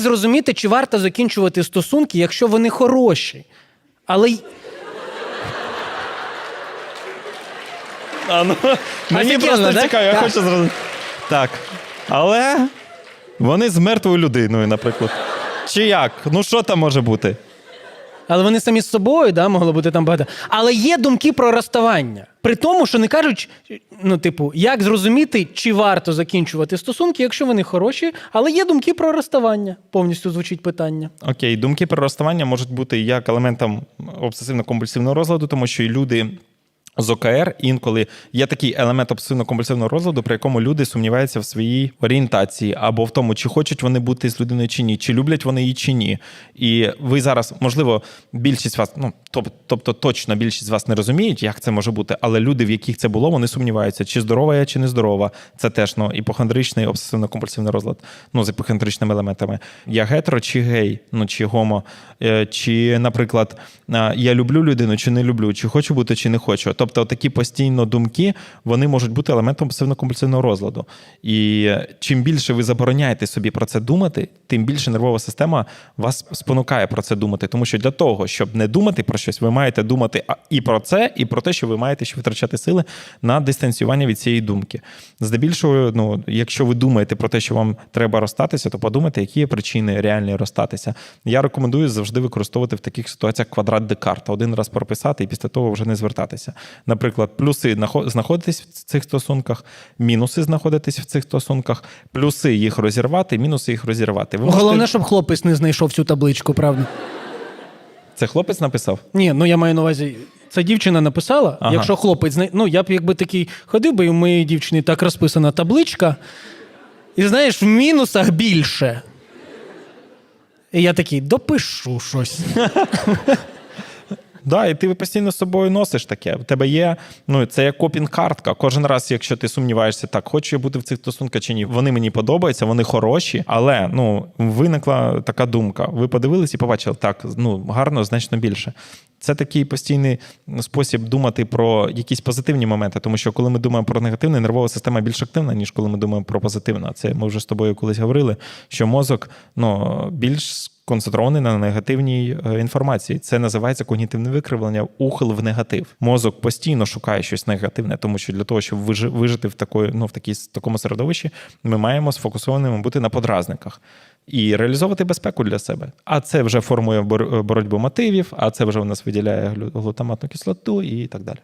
Як зрозуміти, чи варто закінчувати стосунки, якщо вони хороші? Але А, ну, мені Офігенно, просто да? цікаво, я Так. хочу зрозуміти. Так. Але вони з мертвою людиною, наприклад. Чи як? Ну що там може бути? Але вони самі з собою, да, могло бути там багато. Але є думки про розставання. При тому, що не кажуть, ну, типу, як зрозуміти, чи варто закінчувати стосунки, якщо вони хороші, але є думки про розставання. Повністю звучить питання. Окей, думки про розставання можуть бути як елементом обсесивно-компульсивного розладу, тому що і люди. З ОКР інколи є такий елемент обсесивно-компульсивного розладу, при якому люди сумніваються в своїй орієнтації або в тому, чи хочуть вони бути з людиною чи ні, чи люблять вони її чи ні. І ви зараз, можливо, більшість вас, ну тобто точно більшість вас не розуміють, як це може бути, але люди, в яких це було, вони сумніваються, чи здорова я, чи не здорова. Це теж ну, іпохондричний обсесивно-компульсивний розлад, ну з іпохондричними елементами. Я гетеро чи гей, ну чи гомо, Е, чи, наприклад, е, я люблю людину, чи не люблю, чи хочу бути, чи не хочу. Тобто, такі постійно думки вони можуть бути елементом обсесивно-компульсивного розладу. І е, чим більше ви забороняєте собі про це думати, тим більше нервова система вас спонукає про це думати. Тому що для того, щоб не думати про щось, ви маєте думати і про це, і про те, що ви маєте ще витрачати сили на дистанціювання від цієї думки. Здебільшого, ну, якщо ви думаєте про те, що вам треба розстатися, то подумайте, які є причини реальні розстатися. Я рекомендую завжди використовувати в таких ситуаціях квадрат Декарта. Один раз прописати і після того вже не звертатися. Наприклад, плюси знаходитись в цих стосунках, мінуси знаходитись в цих стосунках, плюси їх розірвати, мінуси їх розірвати. Ви можете- Головне, щоб хлопець не знайшов цю табличку, правда? Це хлопець написав? Ні, ну я маю на увазі. Це дівчина написала. Ага. Якщо хлопець знай... ну я б якби такий ходив би, і у моєї дівчини так розписана табличка. І знаєш, в мінусах більше. І я такий допишу щось. Да, і ти постійно з собою носиш таке. У тебе є, ну це як копінг-картка. Кожен раз, якщо ти сумніваєшся, так, хочу я бути в цих стосунках чи ні. Вони мені подобаються, вони хороші, але ну виникла така думка. Ви подивились і побачили, так, ну гарно, значно більше. Це такий постійний спосіб думати про якісь позитивні моменти, тому що коли ми думаємо про негативне, нервова система більш активна, ніж коли ми думаємо про позитивне. Це ми вже з тобою колись говорили, що мозок ну, більш концентрований на негативній е, інформації. Це називається когнітивне викривлення, ухил в негатив. Мозок постійно шукає щось негативне, тому що для того, щоб вижи- вижити в такої, ну в такій такому середовищі, ми маємо сфокусованими бути на подразниках. І реалізовувати безпеку для себе. А це вже формує бор- боротьбу мотивів, а це вже у нас виділяє глутаматну кислоту і так далі.